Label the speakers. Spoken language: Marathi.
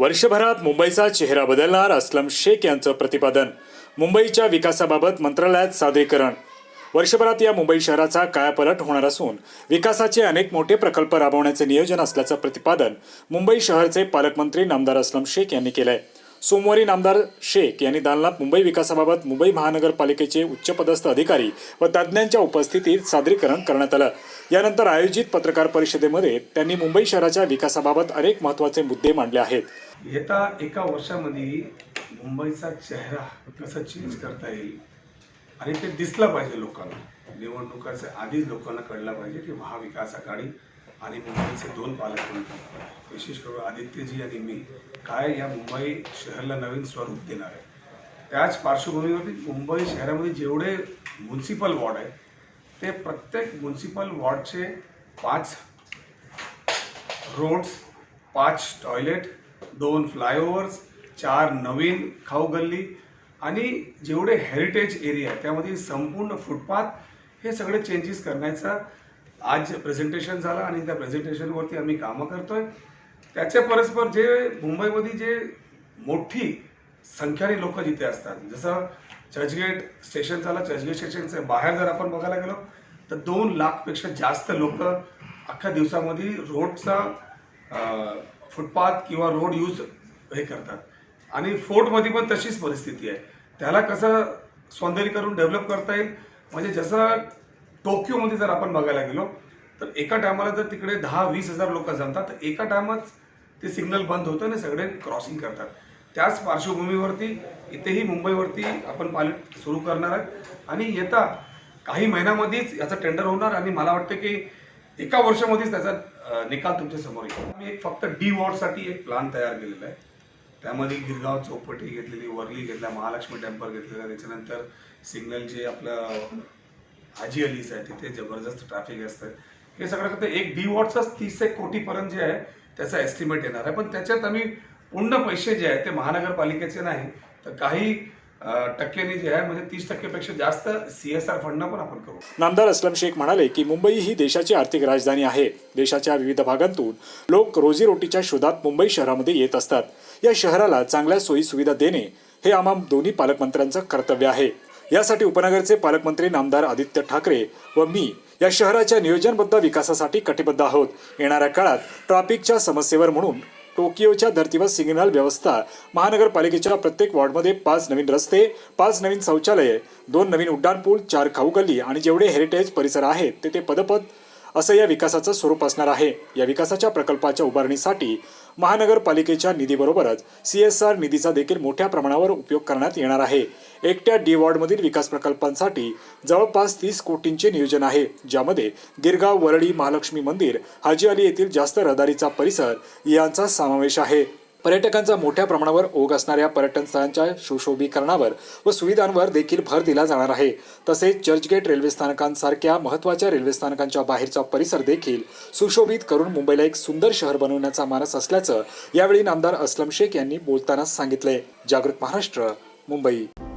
Speaker 1: वर्षभरात मुंबईचा चेहरा बदलणार असलम शेख यांचं प्रतिपादन. मुंबईच्या विकासाबाबत मंत्रालयात सादरीकरण. वर्षभरात या मुंबई शहराचा कायापलट होणार असून विकासाचे अनेक मोठे प्रकल्प राबवण्याचे नियोजन असल्याचं प्रतिपादन मुंबई शहरचे पालकमंत्री नामदार असलम शेख यांनी केलं आहे सोमवारी नामदार शेख यांनी दालनात मुंबई विकासाबाबत मुंबई महानगरपालिकेचे उच्चपदस्थ अधिकारी व तज्ज्ञांच्या उपस्थितीत सादरीकरण करण्यात आलं. यानंतर आयोजित पत्रकार परिषदेमध्ये त्यांनी मुंबई शहराच्या विकासाबाबत अनेक महत्त्वाचे मुद्दे मांडले आहेत.
Speaker 2: येत्या एका वर्षामध्ये मुंबईचा चेहरा कसा चेंज करता येईल? आणि ते दिसलं पाहिजे लोकांना. निवडणुकाच्या आधीच लोकांना कळलं पाहिजे की महाविकास आघाडी आणि मुंबईचे दोन पालकमंत्री विशेष करून आदित्यजी आणि मी. काय या मुंबई शहराला नवीन स्वरूप देणार आहे? त्याच पार्श्वभूमीवरती मुंबई शहरामध्ये जेवढे म्युन्सिपल वॉर्ड आहे ते प्रत्येक म्युन्सिपल वॉर्डचे पाच रोड्स पाच टॉयलेट दोन फ्लायओव्हर्स चार नवीन खाऊ गल्ली आणि जेवढे हेरिटेज एरिया आहे त्यामध्ये संपूर्ण फुटपाथ हे सगळे चेंजेस करण्याचा आज प्रेझेंटेशन झालं आणि त्या प्रेझेंटेशनवरती आम्ही कामं करतोय. त्याच्या परस्पर जे मुंबईमध्ये जे मोठी संख्याने लोक जिथे असतात जसं चर्चगेट स्टेशन झालं चर्चगेट स्टेशनच्या बाहेर जर आपण बघायला गेलो तर दोन लाखपेक्षा जास्त लोक अख्ख्या दिवसामध्ये रोडचा फुटपाथ किंवा रोड यूज हे करतात. आणि फोर्टमध्ये पण तशीच परिस्थिती आहे. त्याला कसं सौंदर्यीकरण डेव्हलप करता येईल? म्हणजे जसं टोकियोमध्ये जर आपण बघायला गेलो तर एका टायमाला जर तिकडे दहा वीस हजार लोक जमतात तर एका टायमच ते सिग्नल बंद होतं आणि सगळे क्रॉसिंग करतात. त्याच पार्श्वभूमीवरती इथेही मुंबईवरती आपण पायलट सुरू करणार आहे आणि येता काही महिन्यामध्येच याचं टेंडर होणार आणि मला वाटतं की एका वर्षामध्येच त्याचा निकाल तुमच्यासमोर येईल. मी एक फक्त डी वॉर्डसाठी एक प्लान तयार केलेला आहे. त्यामध्ये गिरगाव चौपटी घेतलेली वर्ली घेतला महालक्ष्मी टेम्पल घेतलेला त्याच्यानंतर सिग्नल जे आपलं हाजी अलीच आहे तिथे जबरदस्त ट्रॅफिक असतं. हे सगळं फक्त एक डी वॉटचाच तीस एक कोटीपर्यंत जे आहे त्याचा एस्टिमेट येणार आहे. पण त्याच्यात आम्ही पूर्ण पैसे जे आहे ते महानगरपालिकेचे नाही. तर काही टक्क्यांनी जे आहे म्हणजे तीस टक्केपेक्षा जास्त सी एस आर फंड पण आपण करू.
Speaker 1: नामदार असलम शेख म्हणाले की मुंबई ही देशाची आर्थिक राजधानी आहे. देशाच्या विविध भागांतून लोक रोजीरोटीच्या शोधात मुंबई शहरामध्ये येत असतात. या शहराला चांगल्या सोयी सुविधा देणे हे आम्हा दोन्ही पालकमंत्र्यांचं कर्तव्य आहे. यासाठी उपनगरचे पालकमंत्री नामदार आदित्य ठाकरे व मी या शहराच्या नियोजनबद्ध विकासासाठी कटिबद्ध आहोत. येणाऱ्या काळात ट्रॅफिकच्या समस्येवर म्हणून टोकियोच्या धर्तीवर सिग्नल व्यवस्था महानगरपालिकेच्या प्रत्येक वॉर्डमध्ये पाच नवीन रस्ते पाच नवीन शौचालये दोन नवीन उड्डाणपूल चार खाऊ गल्ली आणि जेवढे हेरिटेज परिसर आहेत ते ते पदपद असं या विकासाचं स्वरूप असणार आहे. या विकासाच्या प्रकल्पाच्या उभारणीसाठी महानगरपालिकेच्या निधीबरोबरच सी एस आर निधीचा देखील मोठ्या प्रमाणावर उपयोग करण्यात येणार आहे. एकट्या डी वॉर्डमधील विकास प्रकल्पांसाठी जवळपास तीस कोटींचे नियोजन आहे. ज्यामध्ये गिरगाव वरळी महालक्ष्मी मंदिर हाजी अली येथील जास्त रहदारीचा परिसर यांचा समावेश आहे. पर्यटकांचा मोठ्या प्रमाणावर ओघ असणाऱ्या पर्यटन स्थळांच्या सुशोभीकरणावर व सुविधांवर देखील भर दिला जाणार आहे. तसेच चर्चगेट रेल्वे स्थानकांसारख्या महत्त्वाच्या रेल्वे स्थानकांच्या बाहेरचा परिसर देखील सुशोभित करून मुंबईला एक सुंदर शहर बनवण्याचा मानस असल्याचं यावेळी नामदार असलम शेख यांनी बोलताना सांगितले जागृत महाराष्ट्र मुंबई.